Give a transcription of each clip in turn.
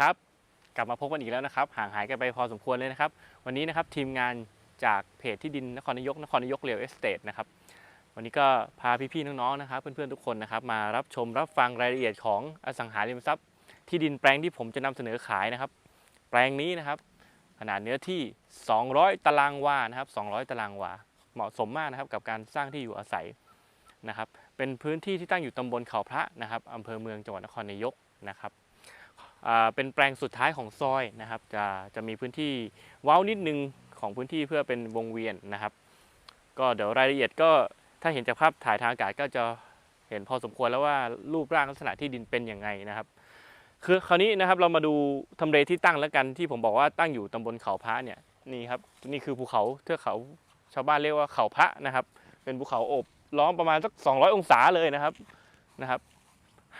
ครับ กลับมาพบกันอีกแล้วนะครับ ห่างหายกันไปพอสมควรเลยนะครับ วันนี้นะครับทีมงานจากเพจที่ดินนครนายกนครนายกเรียลเอสเตทนะครับ วันนี้ก็พาพี่ๆน้องๆนะครับ เพื่อนๆทุกคนนะครับ มารับชมรับฟังรายละเอียดของอสังหาริมทรัพย์ ที่ดินแปลงที่ผมจะนำเสนอขายนะครับ แปลงนี้นะครับขนาดเนื้อที่ 200 ตารางวานะครับ 200 ตารางวา เหมาะสมมากนะครับกับการสร้างที่อยู่อาศัยนะครับ เป็นพื้นที่ที่ตั้งอยู่ตำบลเขาพระนะครับอำเภอเมืองจังหวัดนครนายกนะครับ เป็นแปลงสุดท้ายของซอยนะครับ จะจะมีพื้นที่เว้านิดนึงของพื้นที่เพื่อเป็นวงเวียนนะครับ ก็เดี๋ยวรายละเอียดก็ถ้าเห็นจากภาพถ่ายทางอากาศก็จะเห็นพอสมควรแล้วว่ารูปร่างลักษณะที่ดินเป็นยังไงนะครับ คือคราวนี้นะครับเรามาดูทำเลที่ตั้งแล้วกันที่ผมบอกว่าตั้งอยู่ตำบลเขาพระเนี่ยนี่ครับนี่คือภูเขาเทือกเขาชาวบ้านเรียกว่าเขาพระนะครับ เป็นภูเขาโอบล้อมประมาณสัก 200 องศาเลยนะครับนะครับ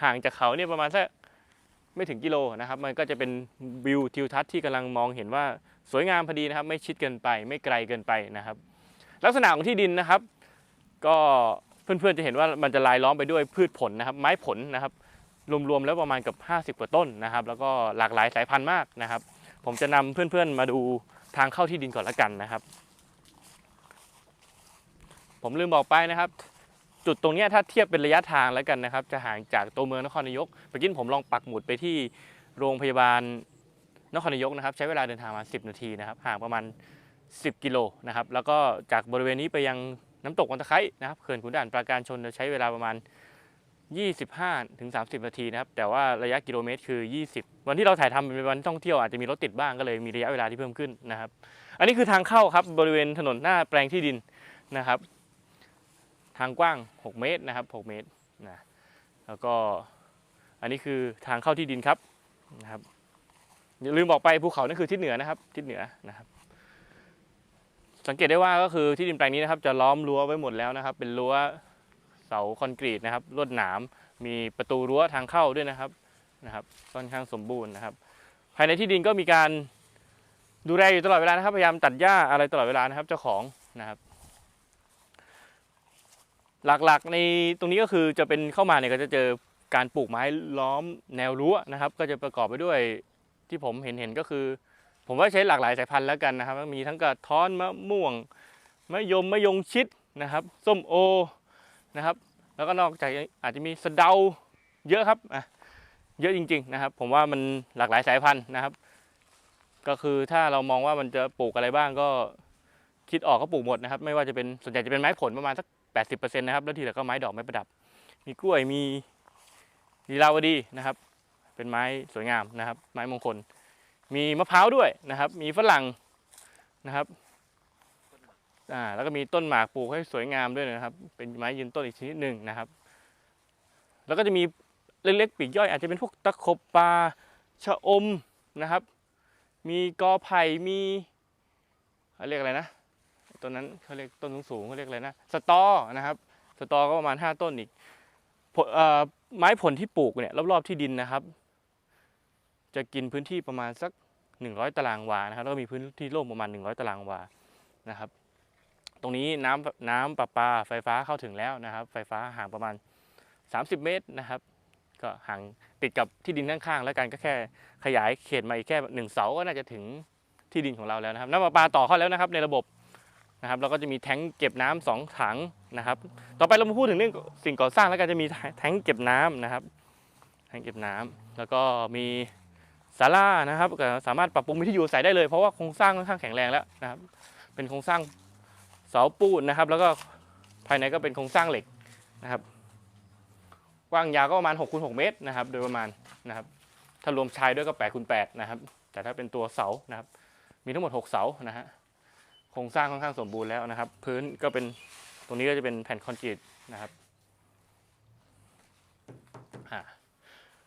ห่างจากเขาเนี่ยประมาณสัก ไม่ถึงกิโลนะครับ มันก็จะเป็นวิวทิวทัศน์ที่กำลังมองเห็นว่าสวยงามพอดีนะครับ ไม่ชิดเกินไป ไม่ไกลเกินไปนะครับ ลักษณะของที่ดินนะครับ ก็เพื่อนๆจะเห็นว่ามันจะลายล้อมไปด้วยพืชผลนะครับ ไม้ผลนะครับ รวมๆแล้วประมาณเกับ 50 กว่าต้นนะครับ แล้วก็หลากหลายสายพันธุ์มากนะครับ ผมจะนำเพื่อนๆมาดูทางเข้าที่ดินก่อนละกันนะครับ ผมลืมบอกไปนะครับ จุดตรงนี้ถ้าเทียบเป็นระยะทางแล้วกันนะครับ จะห่างจากตัวเมืองนครนายกเมื่อกี้ผมลองปักหมุดไปที่โรงพยาบาลนครนายกนะครับ ใช้เวลาเดินทางมา 10 นาทีนะครับ ห่างประมาณ 10 กิโลนะครับ แล้วก็จากบริเวณนี้ไปยังน้ำตกวันตะไคร้นะครับเขื่อนขุนด่านปราการชนจะใช้เวลาประมาณ 25ถึง30 นาทีนะครับ แต่ว่าระยะกิโลเมตรคือ 20 วันที่เราถ่ายทำเป็นวันท่องเที่ยวอาจจะมีรถติดบ้างก็เลยมีระยะเวลาที่เพิ่มขึ้นนะครับ อันนี้คือทางเข้าครับบริเวณถนนหน้าแปลงที่ดินนะครับ ทางกว้าง 6 เมตรนะครับ 6 เมตรนะแล้วก็อันนี้คือทางเข้าที่ดินครับนะครับอย่าลืมบอกไปภูเขานั่นคือทิศเหนือนะครับทิศเหนือนะครับ สังเกตได้ว่าก็คือที่ดินแปลงนี้นะครับ จะล้อมรั้วไว้หมดแล้วนะครับ เป็นรั้วเสาคอนกรีตนะครับลวดหนาม มีประตูรั้วทางเข้าด้วยนะครับนะครับค่อนข้างสมบูรณ์นะครับ ภายในที่ดินก็มีการดูแลอยู่ตลอดเวลานะครับ พยายามตัดหญ้าอะไรตลอดเวลานะครับ เจ้าของนะครับ หลักๆ ในตรงนี้ก็คือจะเป็นเข้ามาเนี่ยก็จะเจอการปลูกไม้ล้อมแนวรั้วนะครับ ก็จะประกอบไปด้วยที่ผมเห็นเห็นก็คือ ผมว่าใช้หลากหลายสายพันธุ์แล้วกันนะครับ มีทั้งกระท้อนมะม่วงมะยมมะยงชิดนะครับ ส้มโอนะครับ แล้วก็นอกจากอาจจะมีสะเดาเยอะครับอะเยอะจริง ๆ นะครับ ผมว่ามันหลากหลายสายพันธุ์นะครับ ก็คือถ้าเรามองว่ามันจะปลูกอะไรบ้างก็ คิดออกก็ปลูกหมดนะครับ ไม่ว่าจะเป็นส่วนใหญ่จะเป็นไม้ผลประมาณสัก 80%นะครับ แล้วทีเหลือก็ไม้ดอกไม้ประดับ มีกล้วยมีลีลาวดีนะครับ เป็นไม้สวยงามนะครับ ไม้มงคล มีมะพร้าวด้วยนะครับ มีฝรั่งนะครับอ่าแล้วก็มีต้นหมากปลูกให้สวยงามด้วยนะครับ เป็นไม้ยืนต้นอีกชนิดหนึ่งนะครับ แล้วก็จะมีเล็กๆปีกย่อยอาจจะเป็นพวกตะขบปลาชะอมนะครับ มีกอไผ่มีเรียกอะไรนะ ต้นนั้นเขาเรียกต้นสูงๆเขาเรียกอะไรนะสตอนะครับสตอก็ประมาณ 5 ต้นอีกไม้ผลที่ปลูกเนี่ยรอบๆที่ดินนะครับ จะกินพื้นที่ประมาณสัก 100 ตารางวานะครับแล้วก็มีพื้นที่โล่งประมาณ 100 ตารางวานะครับ ตรงนี้น้ำน้ำประปาไฟฟ้าเข้าถึงแล้วนะครับ ไฟฟ้าห่างประมาณ 30 เมตรนะครับก็ห่างติดกับที่ดินข้างๆ แล้วกันก็แค่ขยายเขตมาอีกแค่หนึ่งเสาก็น่าจะถึงที่ดินของเราแล้วนะครับน้ำประปาต่อเข้าแล้วนะครับในระบบ นะครับแล้วก็จะมีแท้งเก็บน้ำสองถังนะครับ ต่อไปเรามาพูดถึงเรื่องสิ่งก่อสร้างแล้วกันจะมีแท้งเก็บน้ำนะครับ แท้งเก็บน้ำแล้วก็มีศาลานะครับก็สามารถปรับปรุงมีที่อยู่อาศัยได้เลยเพราะว่าโครงสร้างค่อนข้างแข็งแรงแล้วนะครับ เป็นโครงสร้างเสาปูนนะครับ แล้วก็ภายในก็เป็นโครงสร้างเหล็กนะครับ กว้างยาวก็ประมาณ6คูณ6เมตรนะครับ โดยประมาณนะครับ ถ้ารวมชายด้วยก็8คูณ8นะครับ แต่ถ้าเป็นตัวเสานะครับ มีทั้งหมด 6 เสานะฮะ โครงสร้างค่อนข้างสมบูรณ์แล้วนะครับ พื้นก็เป็นตรงนี้ก็จะเป็นแผ่นคอนกรีตนะครับ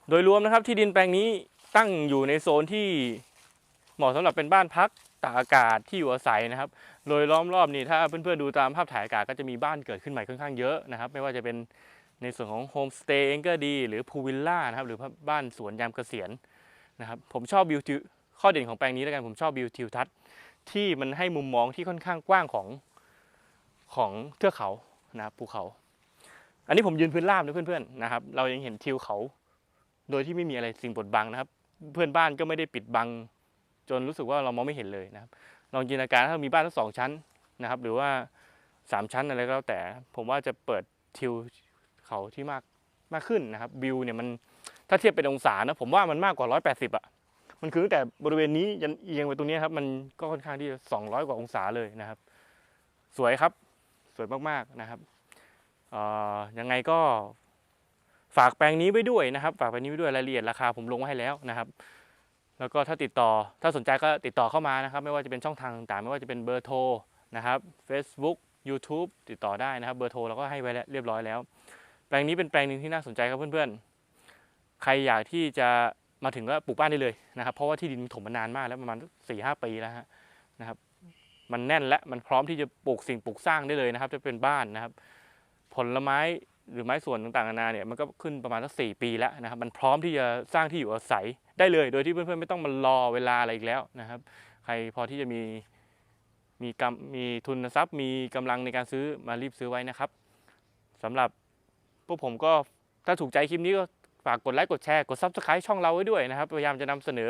โดยรวมนะครับที่ดินแปลงนี้ตั้งอยู่ในโซนที่เหมาะสำหรับเป็นบ้านพักตากอากาศที่อยู่อาศัยนะครับ โดยล้อมรอบนี่ถ้าเพื่อนๆดูตามภาพถ่ายอากาศก็จะมีบ้านเกิดขึ้นใหม่ค่อนข้างเยอะนะครับ ไม่ว่าจะเป็นในส่วนของโฮมสเตย์เองก็ดี หรือพูวิลล่านะครับ หรือบ้านสวนยามเกษียณนะครับ ผมชอบวิวทิวข้อเด่นของแปลงนี้แล้วกันผมชอบวิวทิวทัศน์ ที่มันให้มุมมองที่ค่อนข้างกว้างของของเทือกเขานะครับภูเขา อันนี้ผมยืนพื้นราบนะเพื่อนๆนะครับ เรายังเห็นทิวเขา โดยที่ไม่มีอะไรสิ่งบดบังนะครับ เพื่อนบ้านก็ไม่ได้ปิดบัง จนรู้สึกว่าเรามองไม่เห็นเลยนะครับลองจินตนาการถ้ามีบ้านทั้งสองชั้นนะครับ หรือว่าสามชั้นอะไรก็แล้วแต่ ผมว่าจะเปิดทิวเขาที่มากมากขึ้นนะครับวิวเนี่ยมันถ้าเทียบเป็นองศานะผมว่ามันมากกว่า 180อะ มันคือตั้งแต่บริเวณนี้ยันเอียงไปตรงนี้ครับมันก็ค่อนข้างที่จะ200 กว่าองศาเลยนะครับ สวยครับสวยมากๆนะครับยังไงก็ฝากแปลงนี้ไว้ด้วยนะครับ ฝากแปลงนี้ไว้ด้วยรายละเอียดราคาผมลงไว้ให้แล้วนะครับ แล้วก็ถ้าติดต่อถ้าสนใจก็ติดต่อเข้ามานะครับ ไม่ว่าจะเป็นช่องทางต่างไม่ว่าจะเป็นเบอร์โทรนะครับ Facebook YouTube ติดต่อได้นะครับ เบอร์โทรเราก็ให้ไว้แล้วเรียบร้อยแล้ว แปลงนี้เป็นแปลงหนึ่งที่น่าสนใจครับเพื่อนๆ ใครอยากที่จะ มาถึงก็ปลูกบ้านได้เลยนะครับ เพราะว่าที่ดินถมมานานมากแล้วประมาณสี่ห้าปีแล้วฮะนะครับ มันแน่นและมันพร้อมที่จะปลูกสิ่งปลูกสร้างได้เลยนะครับ จะเป็นบ้านนะครับ ผลไม้หรือไม้สวนต่างๆนานาเนี่ยมันก็ขึ้นประมาณสักสี่ปีแล้วนะครับ มันพร้อมที่จะสร้างที่อยู่อาศัยได้เลย โดยที่เพื่อนๆไม่ต้องมารอเวลาอะไรอีกแล้วนะครับ ใครพอที่จะมีมีกำมีทุนทรัพย์ มีกำลังในการซื้อมารีบซื้อไว้นะครับสำหรับพวกผมก็ถ้าถูกใจคลิปนี้ก็ ฝากกดไลค์กดแชร์กด Subscribe ช่องเราไว้ด้วยนะครับ พยายามจะนำเสนอ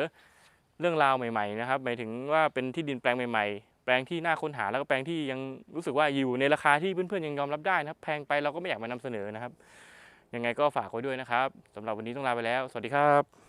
เรื่องราวใหม่ๆนะครับหมายถึงว่าเป็นที่ดินแปลงใหม่ๆ แปลงที่น่าค้นหาแล้วก็แปลงที่ยังรู้สึกว่าอยู่ในราคาที่เพื่อนๆยังยอมรับได้นะครับ แพงไปเราก็ไม่อยากมานำเสนอนะครับ ยังไงก็ฝากไว้ด้วยนะครับสำหรับวันนี้ต้องลาไปแล้ว สวัสดีครับ